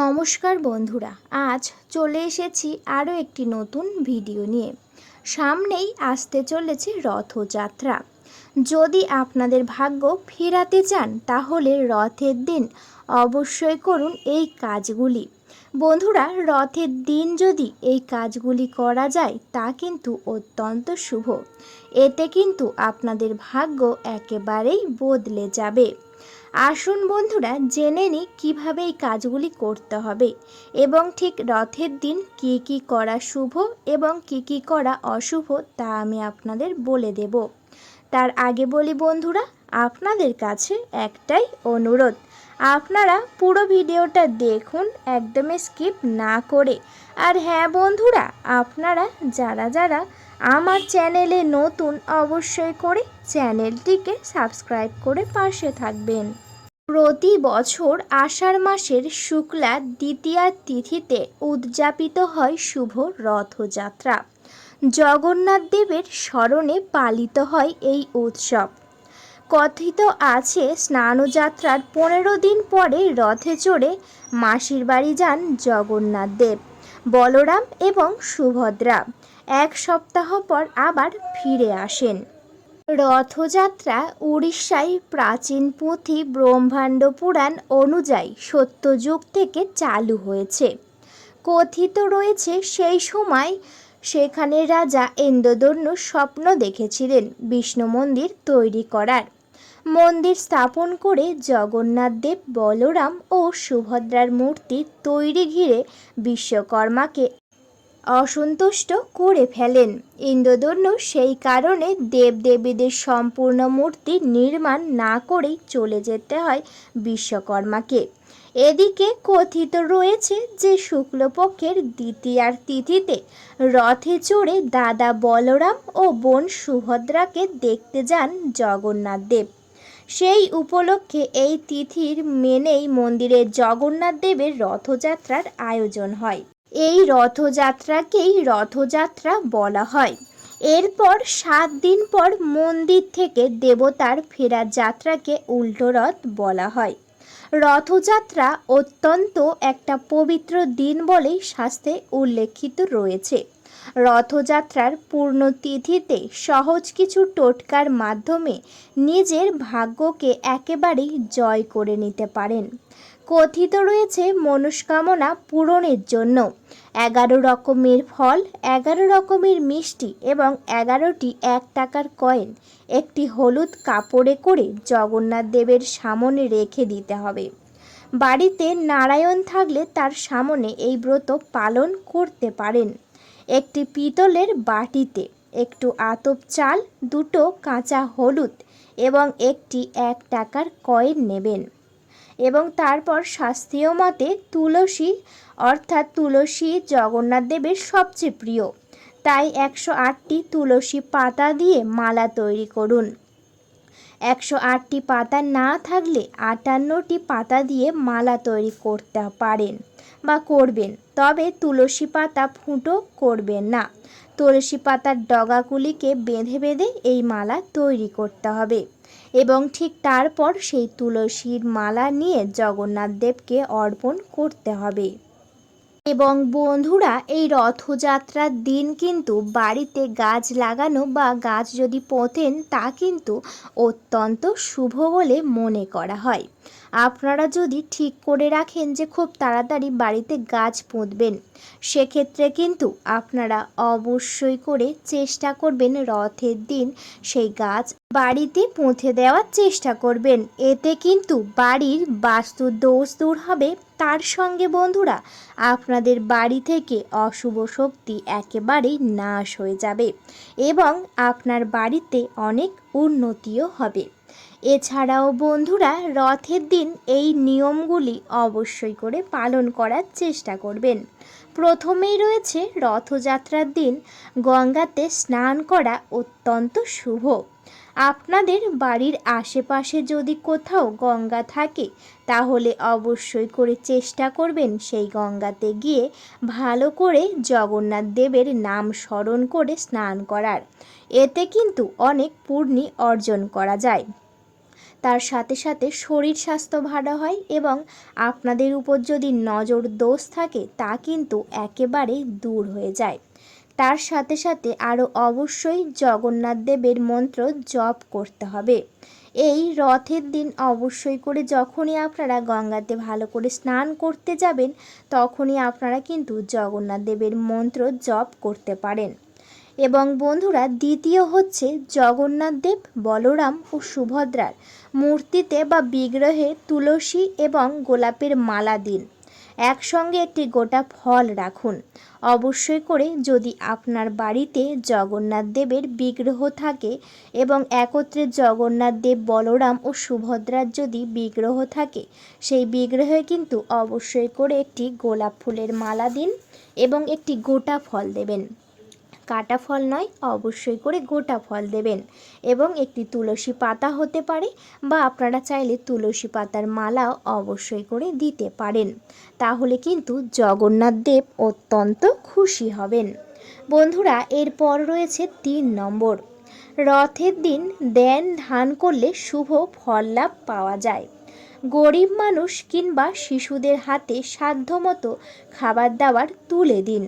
নমস্কার বন্ধুরা, আজ চলে এসেছি আরও একটি নতুন ভিডিও নিয়ে। সামনেই আসতে চলেছে রথযাত্রা। যদি আপনাদের ভাগ্য ফেরাতে চান, তাহলে রথের দিন অবশ্যই করুন এই কাজগুলি। বন্ধুরা, রথের দিন যদি এই কাজগুলি করা যায়, তা কিন্তু অত্যন্ত শুভ। এতে কিন্তু আপনাদের ভাগ্য একেবারেই বদলে যাবে। আসুন বন্ধুরা, জেনে নিই কীভাবে এই কাজগুলি করতে হবে এবং ঠিক রথের দিন কি কি করা শুভ এবং কি কি করা অশুভ তা আমি আপনাদের বলে দেব। তার আগে বলি বন্ধুরা, আপনাদের কাছে একটাই অনুরোধ। আপনারা পুরো ভিডিওটা দেখুন, একদমই স্কিপ না করে। আর হ্যাঁ বন্ধুরা, আপনারা যারা যারা আমার চ্যানেলে নতুন অবশ্যই করে চ্যানেলটিকে সাবস্ক্রাইব করে পাশে থাকবেন। প্রতি বছর আষাঢ় মাসের শুক্লা দ্বিতীয়া তিথিতে উদযাপিত হয় শুভ রথযাত্রা। জগন্নাথ দেবের স্মরণে পালিত হয় এই উৎসব। কথিত আছে, স্নানযাত্রার পনেরো দিন পরে রথে চড়ে মাসির বাড়ি যান জগন্নাথ দেব, বলরাম এবং সুভদ্রা। এক সপ্তাহ পর আবার ফিরে আসেন। রথযাত্রা উড়িষ্যায় প্রাচীন পুঁথি ব্রহ্মাণ্ড পুরাণ অনুযায়ী সত্যযুগ থেকে চালু হয়েছে। কথিত রয়েছে সেই সময় সেখানে রাজা ইন্দ্রধন্য স্বপ্ন দেখেছিলেন বিষ্ণু মন্দির তৈরি করার। মন্দির স্থাপন করে জগন্নাথ দেব, বলরাম ও সুভদ্রার মূর্তি তৈরি ঘিরে বিশ্বকর্মাকে অসন্তুষ্ট করে ফেলেন। ইন্দ্রধন্য সেই কারণে দেবদেবীদের সম্পূর্ণ মূর্তি নির্মাণ না করেই চলে যেতে হয় বিশ্বকর্মাকে। এদিকে কথিত রয়েছে যে, শুক্লপক্ষের দ্বিতীয়ার তিথিতে রথে চড়ে দাদা বলরাম ও বোন সুভদ্রাকে দেখতে যান জগন্নাথ দেব। সেই উপলক্ষে এই তিথির মেনেই মন্দিরে জগন্নাথ দেবের রথযাত্রার আয়োজন হয়। এই রথযাত্রাকেই রথযাত্রা বলা হয়। এরপর সাত দিন পর মন্দির থেকে দেবতার ফেরার যাত্রাকে উল্টো রথ বলা হয়। রথযাত্রা অত্যন্ত একটা পবিত্র দিন বলেই শাস্ত্রে উল্লেখিত রয়েছে। রথযাত্রার পূর্ণ তিথিতে সহজ কিছু টোটকার মাধ্যমে নিজের ভাগ্যকে একেবারেই জয় করে নিতে পারেন। কথিত রয়েছে মনস্কামনা পূরণের জন্য। এগারো রকমের ফল, এগারো রকমের মিষ্টি এবং এগারোটি এক টাকার কয়েন। একটি হলুদ কাপড়ে করে জগন্নাথ দেবের সামনে রেখে দিতে হবে। বাড়িতে নারায়ণ থাকলে তার সামনে এই ব্রত পালন করতে পারেন। একটি পিতলের বাটিতে একটু আতপ চাল, দুটো কাঁচা হলুদ এবং একটি এক টাকার কয়েন নেবেন। এবং তারপর শাস্ত্রীয় মতে তুলসী, অর্থাৎ তুলসী জগন্নাথ দেবের সবচেয়ে প্রিয়। তাই একশো আটটি তুলসী পাতা দিয়ে মালা তৈরি করুন। একশো আটটি পাতা না থাকলে আটান্নটি পাতা দিয়ে মালা তৈরি করতে পারেন বা করবেন, তবে তুলসী পাতা ফুটো করবেন না। তুলসী পাতার ডগাগুলিকে বেঁধে বেঁধে এই মালা তৈরি করতে হবে। এবং ঠিক তারপর সেই তুলসীর মালা নিয়ে জগন্নাথ দেবকে অর্পণ করতে হবে। এবং বন্ধুরা, এই রথযাত্রার দিন কিন্তু বাড়িতে গাছ লাগানো বা গাছ যদি পোঁতেন তা কিন্তু অত্যন্ত শুভ বলে মনে করা হয়। আপনারা যদি ঠিক করে রাখেন যে খুব তাড়াতাড়ি বাড়িতে গাছ পুঁতবেন, সেক্ষেত্রে কিন্তু আপনারা অবশ্যই করে চেষ্টা করবেন রথের দিন সেই গাছ বাড়িতে পুঁতে দেওয়ার চেষ্টা করবেন। এতে কিন্তু বাড়ির বাস্তু দোষ দূর হবে। তার সঙ্গে বন্ধুরা, আপনাদের বাড়ি থেকে অশুভ শক্তি একেবারেই নাশ হয়ে যাবে এবং আপনার বাড়িতে অনেক উন্নতিও হবে। এছাড়াও বন্ধুরা, রথের দিন এই নিয়মগুলি অবশ্যই করে পালন করার চেষ্টা করবেন। প্রথমেই রয়েছে রথযাত্রার দিন। গঙ্গাতে স্নান করা অত্যন্ত শুভ। আপনাদের বাড়ির আশেপাশে যদি কোথাও গঙ্গা থাকে, তাহলে অবশ্যই করে চেষ্টা করবেন সেই গঙ্গাতে গিয়ে ভালো করে জগন্নাথ দেবের নাম স্মরণ করে স্নান করার। এতে কিন্তু অনেক পূর্ণি অর্জন করা যায়। তার সাথে সাথে শরীর স্বাস্থ্য ভালো হয় এবং আপনাদের উপর যদি নজর দোষ থাকে, তা কিন্তু একেবারে দূর হয়ে যায়। তার সাথে সাথে আরও অবশ্যই জগন্নাথ দেবের মন্ত্র জপ করতে হবে। এই রথের দিন অবশ্যই করে যখনই আপনারা গঙ্গাতে ভালো করে স্নান করতে যাবেন, তখনই আপনারা কিন্তু জগন্নাথ দেবের মন্ত্র জপ করতে পারেন। এবং বন্ধুরা, দ্বিতীয় হচ্ছে জগন্নাথ দেব, বলরাম ও সুভদ্রার মূর্তিতে বা বিগ্রহে তুলসী এবং গোলাপের মালা দিন। একসঙ্গে একটি গোটা ফল রাখুন। অবশ্যই করে যদি আপনার বাড়িতে জগন্নাথ দেবের বিগ্রহ থাকে এবং একত্রে জগন্নাথ দেব, বলরাম ও সুভদ্রার যদি বিগ্রহ থাকে, সেই বিগ্রহে কিন্তু অবশ্যই করে একটি গোলাপ ফুলের মালা দিন এবং একটি গোটা ফল দেবেন। কাটা ফল নয়, অবশ্যই করে গোটা ফল দেবেন। এবং একটি তুলসী পাতা হতে পারে বা আপনারা চাইলে তুলসী পাতার মালাও অবশ্যই করে দিতে পারেন। তাহলে কিন্তু জগন্নাথ দেব অত্যন্ত খুশি হবেন। বন্ধুরা, এরপর রয়েছে তিন নম্বর। রথের দিন দেন ধান করলে শুভ ফল লাভ পাওয়া যায়। গরিব মানুষ কিংবা শিশুদের হাতে সাধ্যমতো খাবার দাবার তুলে দিন।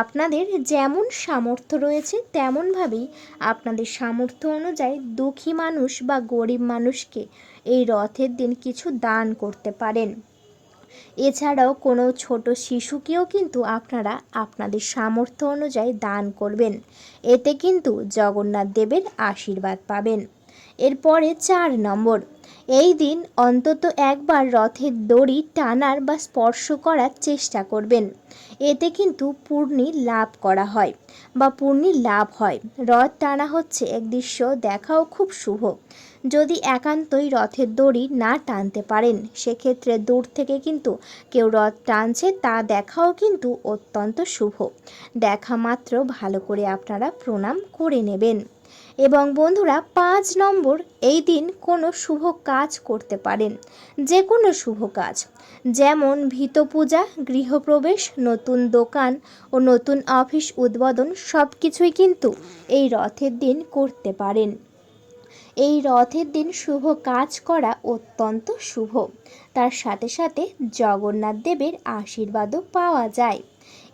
আপনাদের যেমন সামর্থ্য রয়েছে, তেমনভাবেই আপনাদের সামর্থ্য অনুযায়ী দুঃখী মানুষ বা গরিব মানুষকে এই রথের দিন কিছু দান করতে পারেন। এছাড়াও কোনো ছোট শিশুকেও কিন্তু আপনারা আপনাদের সামর্থ্য অনুযায়ী দান করবেন। এতে কিন্তু জগন্নাথ দেবের আশীর্বাদ পাবেন। এরপরে চার নম্বর। এই দিন অন্তত একবার রথের দড়ি টানার বা স্পর্শ করার চেষ্টা করবেন। এতে কিন্তু পূর্ণি লাভ করা হয় বা পূর্ণি লাভ হয়। রথ টানা হচ্ছে এক দৃশ্য দেখাও খুব শুভ। যদি একান্তই রথের দড়ি না টানতে পারেন, সেক্ষেত্রে দূর থেকে কিন্তু কেউ রথ টানছে তা দেখাও কিন্তু অত্যন্ত শুভ। দেখা মাত্র ভালো করে আপনারা প্রণাম করে নেবেন। এবং বন্ধুরা পাঁচ নম্বর, এই দিন কোনো শুভ কাজ করতে পারেন। যে কোনো শুভ কাজ। যেমন ভীত পূজা, গৃহপ্রবেশ, নতুন দোকান ও নতুন অফিস উদ্বোধন সব কিছুই কিন্তু এই রথের দিন করতে পারেন। এই রথের দিন শুভ কাজ করা অত্যন্ত শুভ। তার সাথে সাথে জগন্নাথ দেবের আশীর্বাদও পাওয়া যায়।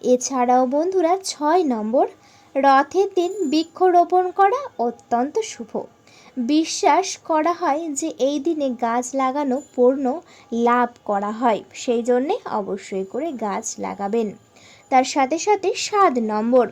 এছাড়াও বন্ধুরা, ছয় নম্বর রথের দিন বৃক্ষরোপণ করা অত্যন্ত শুভ। বিশ্বাস করা হয় যে এই দিনে গাছ লাগানো পূর্ণ লাভ করা হয়, সেই জন্যে অবশ্যই করে গাছ লাগাবেন। তার সাথে সাথে সাত নম্বর,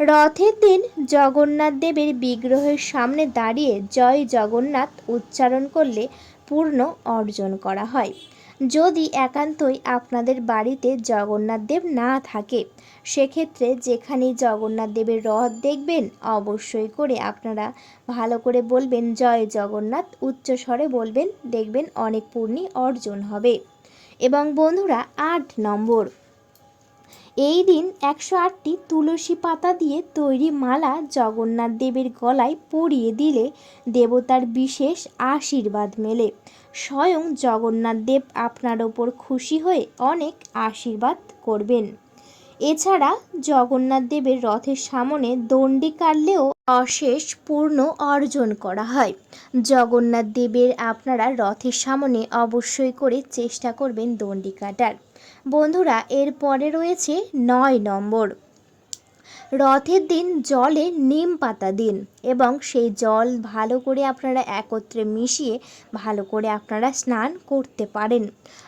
রথের দিন জগন্নাথ দেবের বিগ্রহের সামনে দাঁড়িয়ে জয় জগন্নাথ উচ্চারণ করলে পূর্ণ অর্জন করা হয়। যদি একান্তই আপনাদের বাড়িতে জগন্নাথ দেব না থাকে, সেক্ষেত্রে যেখানেই জগন্নাথ দেবের রথ দেখবেন, অবশ্যই করে আপনারা ভালো করে বলবেন, জয় জগন্নাথ। উচ্চস্বরে বলবেন, দেখবেন অনেক পূর্ণি অর্জন হবে। এবং বন্ধুরা, আট নম্বর। এই দিন একশো আটটি তুলসী পাতা দিয়ে তৈরি মালা জগন্নাথ দেবের গলায় পরিয়ে দিলে দেবতার বিশেষ আশীর্বাদ মেলে। স্বয়ং জগন্নাথ দেব আপনার ওপর খুশি হয়ে অনেক আশীর্বাদ করবেন। এছাড়া জগন্নাথ দেবের রথের সামনে দণ্ডি কাটলেও অশেষ পূর্ণ অর্জন করা হয়। জগন্নাথ দেবের আপনারা রথের সামনে অবশ্যই করে চেষ্টা করবেন দণ্ডি কাটার। বন্ধুরা এরপরে রয়েছে নয় নম্বর। রথের দিন জলে নিম পাতা দিন এবং সেই জল ভালো করে আপনারা একত্রে মিশিয়ে ভালো করে আপনারা স্নান করতে পারেন।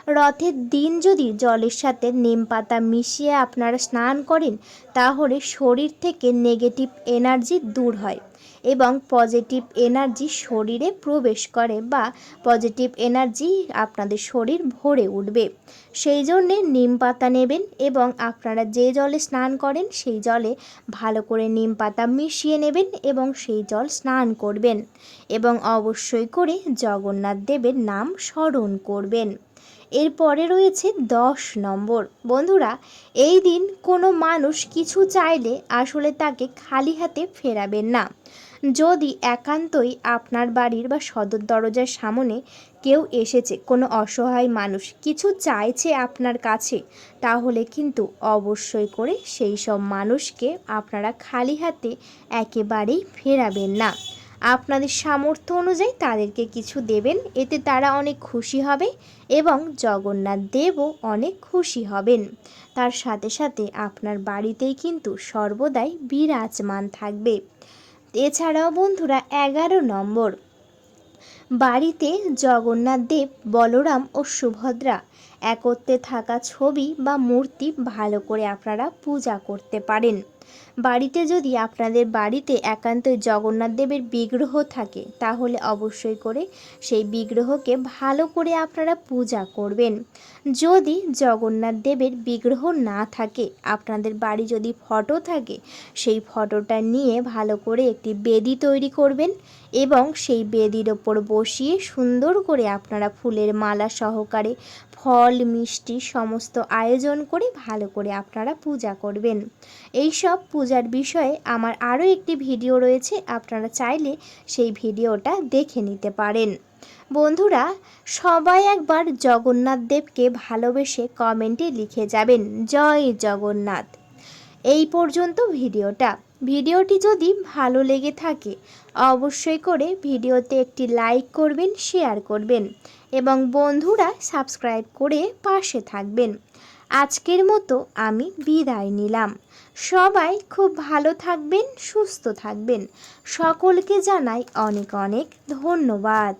রথের দিন যদি জলের সাথে নিম পাতা মিশিয়ে আপনারা স্নান করেন, তাহলে শরীর থেকে নেগেটিভ এনার্জি দূর হয়। এবং পজিটিভ এনার্জি শরীরে প্রবেশ করে বা পজিটিভ এনার্জি আপনাদের শরীর ভরে উঠবে। সেই জন্যে নিম পাতা নেবেন এবং আপনারা যে জলে স্নান করেন সেই জলে ভালো করে নিম পাতা মিশিয়ে নেবেন এবং সেই জল স্নান করবেন এবং অবশ্যই করে জগন্নাথ দেবের নাম স্মরণ করবেন। এরপরে রয়েছে দশ নম্বর। বন্ধুরা, এই দিন কোনো মানুষ কিছু চাইলে আসলে তাকে খালি হাতে ফেরাবেন না। যদি একান্তই আপনার বাড়ির বা সদর দরজার সামনে কেউ এসেছে, কোনো অসহায় মানুষ কিছু চাইছে আপনার কাছে, তাহলে কিন্তু অবশ্যই করে সেই সব মানুষকে আপনারা খালি হাতে একেবারেই ফেরাবেন না। আপনাদের সামর্থ্য অনুযায়ী তাদেরকে কিছু দেবেন, এতে তারা অনেক খুশি হবে এবং জগন্নাথ দেবও অনেক খুশি হবেন। তার সাথে সাথে আপনার বাড়িতেই কিন্তু সর্বদাই বিরাজমান থাকবে। এছাড়াও বন্ধুরা এগারো নম্বর। বাড়িতে জগন্নাথ দেব, বলরাম ও সুভদ্রা একত্রে থাকা ছবি বা মূর্তি ভালো করে আপনারা পূজা করতে পারেন। বাড়িতে যদি আপনাদের বাড়িতে একান্ত জগন্নাথ দেবের বিগ্রহ থাকে, তাহলে অবশ্যই করে সেই বিগ্রহকে ভালো করে আপনারা পূজা করবেন। যদি জগন্নাথ দেবের বিগ্রহ না থাকে, আপনাদের বাড়ি যদি ফটো থাকে, সেই ফটোটা নিয়ে ভালো করে একটি বেদি তৈরি করবেন এবং সেই বেদির ওপর বসিয়ে সুন্দর করে আপনারা ফুলের মালা সহকারে ফল, মিষ্টি সমস্ত আয়োজন করে ভালো করে আপনারা পূজা করবেন। এই সব পূজার বিষয়ে আমার আরও একটি ভিডিও রয়েছে, আপনারা চাইলে সেই ভিডিওটা দেখে নিতে পারেন। বন্ধুরা, সবাই একবার জগন্নাথ দেবকে ভালোবেসে কমেন্টে লিখে যাবেন, জয় জগন্নাথ। এই পর্যন্ত ভিডিওটা। ভিডিওটি যদি ভালো লেগে থাকে, অবশ্যই করে ভিডিওতে একটি লাইক করবেন, শেয়ার করবেন এবং বন্ধুরা সাবস্ক্রাইব করে পাশে থাকবেন। আজকের মতো আমি বিদায় নিলাম। সবাই খুব ভালো থাকবেন সুস্থ থাকবেন। সকলকে জানাই অনেক অনেক ধন্যবাদ।